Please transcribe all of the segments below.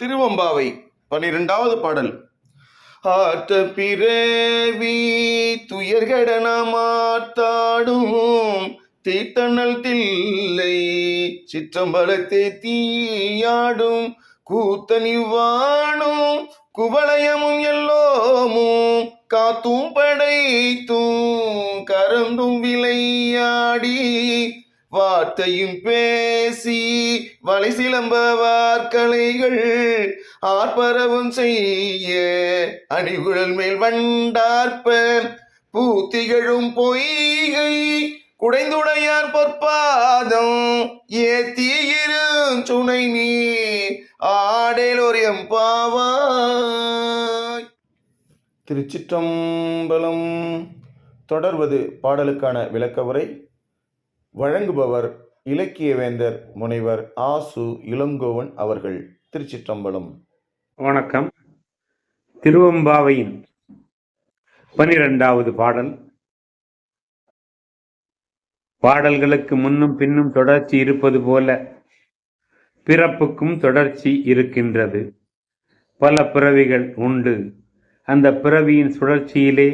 திருவம்பாவை பனிரெண்டாவது பாடல். ஆர்த்த பிறவி துயர்கடனமாத்தாடும் தீத்தனல் தில்லை சிற்றம்பலத்தை தீயாடும் கூத்தனிவானும் குவளையமும் எல்லோமும் காத்தும் படைத்தும் கரந்தும் விளையாடி வார்த்தையும் பேசி வலை சிலம்ப வார்கலைகள் ஆர்ப்பரவும் செய்ய அணிகுழல் மேல் வண்டார்ப்ப பூத்திகழும் பொய்கை குடைந்துடையார் பொற்பாதம் ஏத்தியிரும் சுனை நீர் ஆடேலோர் எம்பாவாய் திருச்சிற்றம்பலம். தொடர்வது பாடலுக்கான விளக்கவுரை. வழங்குபவர் இலக்கியவேந்தர் முனைவர் ஆசு இளங்கோவன் அவர்கள் திருச்சிற்றம்பலம். வணக்கம். திருவம்பாவையின் பனிரெண்டாவது பாடல். பாடல்களுக்கு முன்னும் பின்னும் தொடர்ச்சி இருப்பது போல பிறப்புக்கும் தொடர்ச்சி இருக்கின்றது. பல பிறவிகள் உண்டு. அந்த பிறவியின் சுழற்சியிலே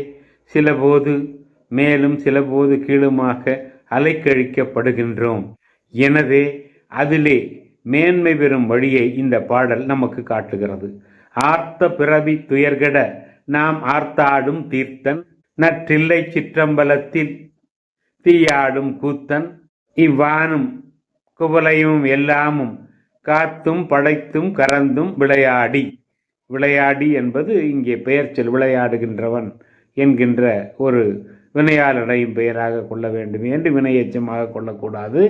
சிலபோது மேலும் சிலபோது கீழுமாக அலைக்கழிக்கப்படுகின்றோம். எனவே அதிலே மேன்மை பெறும் வழியை இந்த பாடல் நமக்கு காட்டுகிறது. ஆர்த்த பிறவி துயர்கட நாம் ஆர்த்தாடும் தீர்த்தன் நற்றில்லை சிற்றம்பலத்தில் தீயாடும் கூத்தன் இவ்வானும் குவலையும் எல்லாமும் காத்தும் படைத்தும் கறந்தும் விளையாடி. விளையாடி என்பது இங்கே பெயர்ச்சல் விளையாடுகின்றவன் என்கின்ற ஒரு வினையாளரையும் பெயராக கொள்ள வேண்டும் என்று வினையச்சமாக கொள்ளக்கூடாது.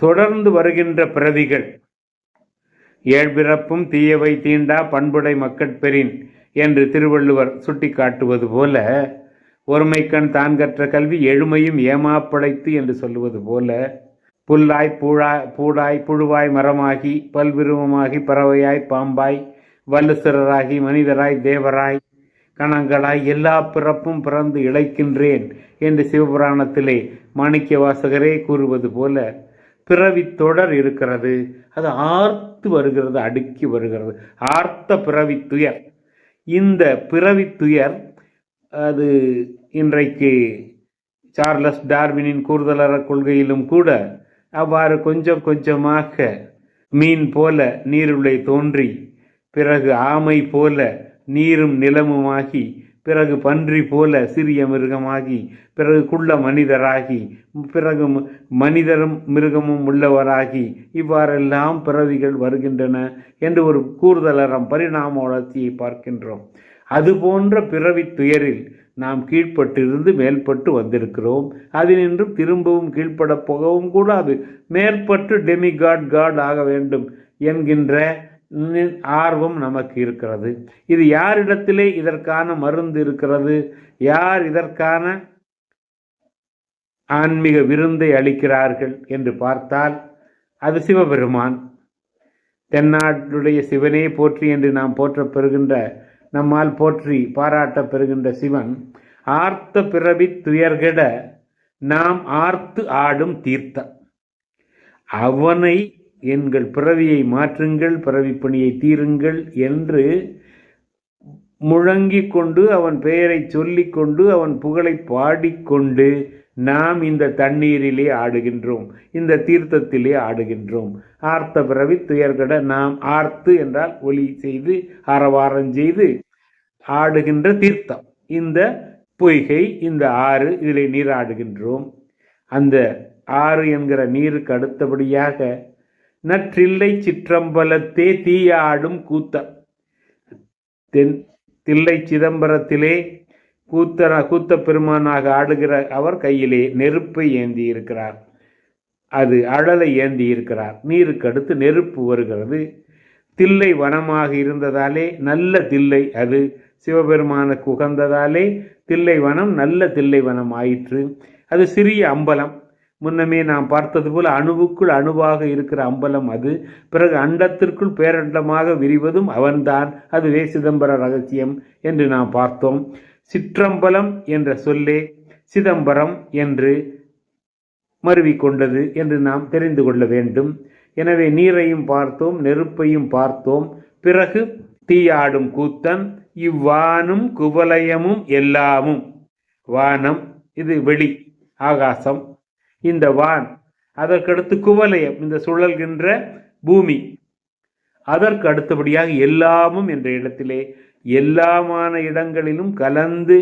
தொடர்ந்து வருகின்ற பிறவிகள் ஏழ்பிறப்பும் தீயவை தீண்டா பண்புடை மக்கட்பெறின் என்று திருவள்ளுவர் சுட்டிக்காட்டுவது போல ஒருமைக்கண் தான் கற்ற கல்வி எழுமையும் ஏமாப்படைத்து என்று சொல்லுவது போல புல்லாய் பூழாய் பூடாய் புழுவாய் மரமாகி பல்விருவமாகி பறவையாய் பாம்பாய் வல்லுசிறராகி மனிதராய் தேவராய் கணங்களாய் எல்லா பிறப்பும் பிறந்து இழைக்கின்றேன் என்று சிவபுராணத்திலே மாணிக்க வாசகரே கூறுவது போல பிறவி தொடர் இருக்கிறது. அது ஆர்த்து வருகிறது அடுக்கி வருகிறது. ஆர்த்த பிறவி துயர் இந்த பிறவி துயர் அது இன்றைக்கு சார்லஸ் டார்வினின் கூறுதலற கொள்கையிலும் கூட அவ்வாறு கொஞ்சம் கொஞ்சமாக மீன் போல நீருள்ளே தோன்றி பிறகு ஆமை போல நீரும் நிலமுமாகி பிறகு பன்றி போல சிறிய மிருகமாகி பிறகு குள்ள மனிதராகி பிறகு மனிதரும் மிருகமும் உள்ளவராகி இவ்வாறெல்லாம் பிறவிகள் வருகின்றன என்று ஒரு கூறுதலறம் பரிணாம வளர்ச்சியை பார்க்கின்றோம். அதுபோன்ற பிறவி துயரில் நாம் கீழ்ப்பட்டிருந்து மேல்பட்டு வந்திருக்கிறோம். அதினின்றும் திரும்பவும் கீழ்ப்படப் போகவும் கூடாது. மேற்பட்டு டெமிகாட் காட் ஆக வேண்டும் என்கின்ற ஆர்வம் நமக்கு இருக்கிறது. இது யாரிடத்திலே இதற்கான மருந்து இருக்கிறது? யார் இதற்கான ஆன்மீக விருந்தை அளிக்கிறார்கள் என்று பார்த்தால் அது சிவபெருமான். தென்னாட்டுடைய சிவனே போற்றி என்று நாம் போற்றப் பெறுகின்ற நம்மால் போற்றி பாராட்டப் பெறுகின்ற சிவன் ஆர்த்த பிறவி துயர்கிட நாம் ஆர்த்து ஆடும் தீர்த்தம் அவனை எங்கள் பிறவியை மாற்றுங்கள் பிறவி பணியை தீருங்கள் என்று முழங்கிக் கொண்டு அவன் பெயரை சொல்லிக் கொண்டு அவன் புகழை பாடிக்கொண்டு நாம் இந்த தண்ணீரிலே ஆடுகின்றோம் இந்த தீர்த்தத்திலே ஆடுகின்றோம். ஆர்த்த பிறவி துயர்கட நாம் ஆர்த்து என்றால் ஒலி செய்து ஆரவாரம் செய்து ஆடுகின்ற தீர்த்தம். இந்த பொய்கை இந்த ஆறு இதிலே நீராடுகின்றோம். அந்த ஆறு என்கிற நீருக்கு அடுத்தபடியாக நற்றில்லை சிற்றம்பலத்தே தீயாடும் கூத்த. தென் தில்லை சிதம்பரத்திலே கூத்தர கூத்த பெருமானாக ஆடுகிற அவர் கையிலே நெருப்பை ஏந்தி இருக்கிறார் அது அழலை ஏந்தி இருக்கிறார் நீருக்கு அடுத்து நெருப்பு வருகிறது. தில்லை வனமாக இருந்ததாலே நல்ல தில்லை அது. சிவபெருமானுக்கு உகந்ததாலே தில்லை வனம் நல்ல தில்லை வனம் ஆயிற்று. அது சிறிய அம்பலம். முன்னமே நாம் பார்த்தது போல் அணுவுக்குள் அணுவாக இருக்கிற அம்பலம் அது. பிறகு அண்டத்திற்குள் பேரண்டமாக விரிவதும் அவன்தான். அதுவே சிதம்பர ரகசியம் என்று நாம் பார்த்தோம். சிற்றம்பலம் என்ற சொல்லே சிதம்பரம் என்று மருவிக்கொண்டது என்று நாம் தெரிந்து கொள்ள வேண்டும். எனவே நீரையும் பார்த்தோம் நெருப்பையும் பார்த்தோம். பிறகு தீயாடும் கூத்தன் இவ்வானும் குவலயமும் எல்லாமும். வானம் இது வெளி ஆகாசம். இந்த வான் அதற்கடுத்து குவலயம் இந்த சுழல்கின்ற பூமி. அதற்கு அடுத்தபடியாக எல்லாமும் என்ற இடத்திலே எல்லாமான இடங்களிலும் கலந்து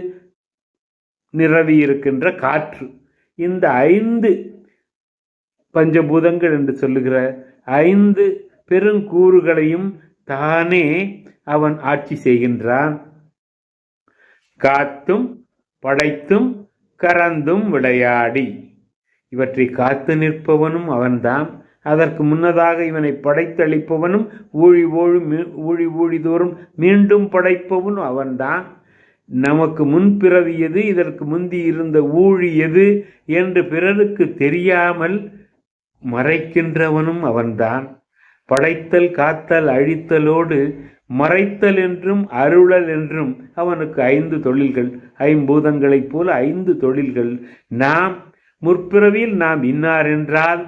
நிரவி இருக்கின்ற காற்று. இந்த ஐந்து பஞ்சபூதங்கள் என்று சொல்லுகிற ஐந்து பெருங்கூறுகளையும் தானே அவன் ஆட்சி செய்கின்றான். காத்தும் படைத்தும் கறந்தும் விளையாடி. இவற்றை காத்து நிற்பவனும் அவன்தான். அதற்கு முன்னதாக இவனை படைத்தளிப்பவனும் ஊழி ஊழி மீ- ஊழி ஊழிதோறும் மீண்டும் படைப்பவனும் அவன்தான். நமக்கு முன்பிறவி எது இதற்கு முந்தி இருந்த ஊழி எது என்று பிறருக்கு தெரியாமல் மறைக்கின்றவனும் அவன்தான். படைத்தல் காத்தல் அழித்தலோடு மறைத்தல் என்றும் அருளல் என்றும் அவனுக்கு ஐந்து தொழில்கள் ஐம்பூதங்களைப் போல ஐந்து தொழில்கள். நாம் முற்பிறவியில் நாம் இன்னார் என்றால்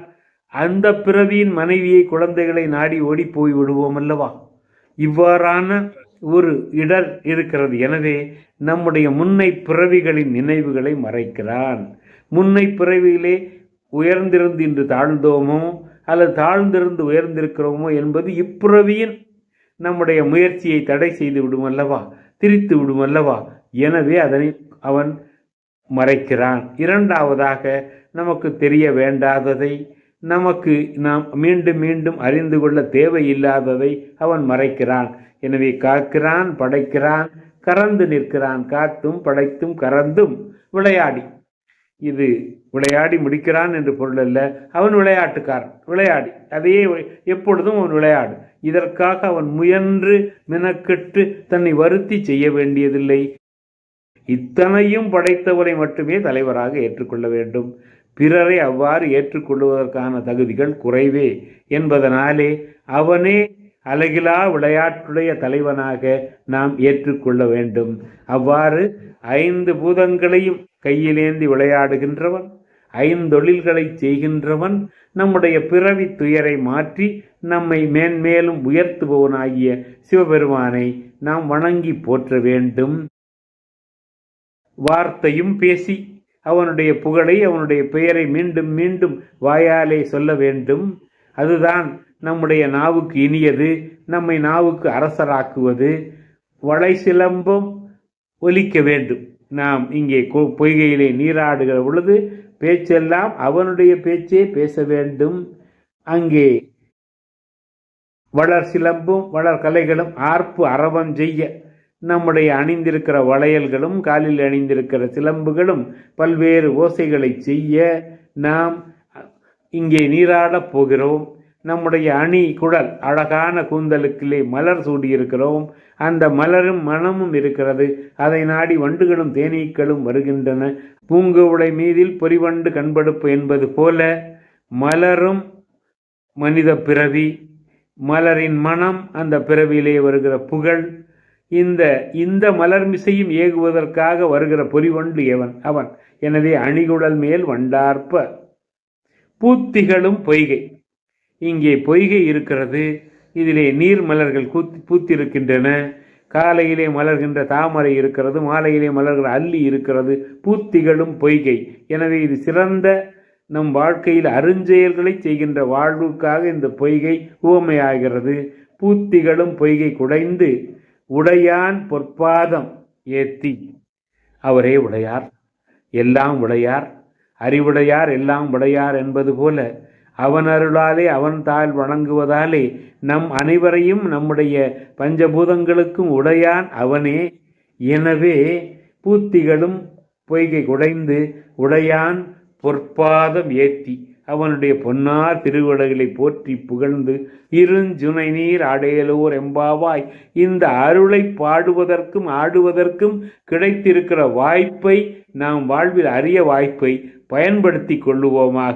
அந்த பிறவியின் மனைவியை குழந்தைகளை நாடி ஓடி போய் விடுவோம் அல்லவா? இவ்வாறான ஒரு இடர் இருக்கிறது. எனவே நம்முடைய முன்னை பிறவிகளின் நினைவுகளை மறைக்கிறான். முன்னை பிறவியிலே உயர்ந்திருந்து இன்று தாழ்ந்தோமோ அல்லது தாழ்ந்திருந்து உயர்ந்திருக்கிறோமோ என்பது இப்பிறவியின் நம்முடைய முயற்சியை தடை செய்து விடும் அல்லவா? திரித்து விடும் அல்லவா? எனவே அதனை அவன் மறைக்கிறான். இரண்டாவதாக நமக்கு தெரிய வேண்டாததை நமக்கு நாம் மீண்டும் மீண்டும் அறிந்து கொள்ள தேவையில்லாததை அவன் மறைக்கிறான். எனவே காக்கிறான் படைக்கிறான் கறந்து நிற்கிறான். காத்தும் படைத்தும் கறந்தும் விளையாடி. இது விளையாடி முடிக்கிறான் என்று பொருள் அல்ல. அவன் விளையாட்டுக்காரன் விளையாடி. அதையே எப்பொழுதும் அவன் விளையாடு. இதற்காக அவன் முயன்று மெனக்கெட்டு தன்னை வருத்தி செய்ய வேண்டியதில்லை. இத்தனையும் படைத்தவரை மட்டுமே தலைவராக ஏற்றுக்கொள்ள வேண்டும். பிறரை அவ்வாறு ஏற்றுக்கொள்வதற்கான தகுதிகள் குறைவே என்பதனாலே அவனே அழகிலா விளையாட்டுடைய தலைவனாக நாம் ஏற்றுக்கொள்ள வேண்டும். அவ்வாறு ஐந்து பூதங்களையும் கையிலேந்தி விளையாடுகின்றவன் ஐந்தொழில்களை செய்கின்றவன் நம்முடைய பிறவி துயரை மாற்றி நம்மை மேன்மேலும் உயர்த்துபவனாகிய சிவபெருமானை நாம் வணங்கி போற்ற வேண்டும். வார்த்தையும் பேசி அவனுடைய புகழை அவனுடைய பெயரை மீண்டும் மீண்டும் வாயாலே சொல்ல வேண்டும். அதுதான் நம்முடைய நாவுக்கு இனியது நம்மை நாவுக்கு அரசராக்குவது. வளை சிலம்பம் ஒலிக்க வேண்டும். நாம் இங்கே கொ- பொய்கையிலே நீராடுகிற பொழுது பேச்செல்லாம் அவனுடைய பேச்சே பேச வேண்டும். அங்கே வளர் சிலம்பும் வளர் கலைகளும் ஆர்ப்பு அரவம் செய்ய நம்முடைய அணிந்திருக்கிற வளையல்களும் காலில் அணிந்திருக்கிற சிலம்புகளும் பல்வேறு ஓசைகளை செய்ய நாம் இங்கே நீராடப் போகிறோம். நம்முடைய அணி குழல் அழகான கூந்தலுக்கிலே மலர் சூடியிருக்கிறோம். அந்த மலரும் மனமும் இருக்கிறது. அதை நாடி வண்டுகளும் தேனீக்களும் வருகின்றன. பூங்குவளை மீதில் பொறிவண்டு கண்படுப்பு என்பது போல மலரும் மனித பிறவி மலரின் மனம் அந்த பிறவியிலே வருகிற புகழ். இந்த இந்த மலர்மிசையும் ஏகுவதற்காக வருகிற பொறிவொன்று எவன்? அவன். எனவே அணிகுடல் மேல் வண்டார்ப்ப. பூத்திகளும் பொய்கை. இங்கே பொய்கை இருக்கிறது. இதிலே நீர் மலர்கள் கூத்தி பூத்திருக்கின்றன. காலையிலே மலர்கின்ற தாமரை இருக்கிறது. மாலையிலே மலர்கிற அல்லி இருக்கிறது. பூத்திகளும் பொய்கை. எனவே இது சிறந்த நம் வாழ்க்கையில் அருஞ்செயல்களை செய்கின்ற வாழ்வுக்காக இந்த பொய்கை உவமையாகிறது. பூத்திகளும் பொய்கை குடைந்து உடையான் பொற்பாதம் ஏத்தி. அவரே உடையார். எல்லாம் உடையார். அறிவுடையார் எல்லாம் உடையார் என்பது போல அவன் அருளாலே அவன் தாள் வணங்குவதாலே நம் அனைவரையும் நம்முடைய பஞ்சபூதங்களுக்கும் உடையான் அவனே. எனவே பூத்திகளும் பொய்கை குடைந்து உடையான் பொற்பாதம் ஏத்தி. அவனுடைய பொன்னார் திருவிடைகளை போற்றி புகழ்ந்து இருஞ்சுனை நீர் அடையலோர் எம்பாவாய் இந்த அருளை பாடுவதற்கும் ஆடுவதற்கும் கிடைத்திருக்கிற வாய்ப்பை நாம் வாழ்வில் அரிய வாய்ப்பை பயன்படுத்தி கொள்ளுவோமாக.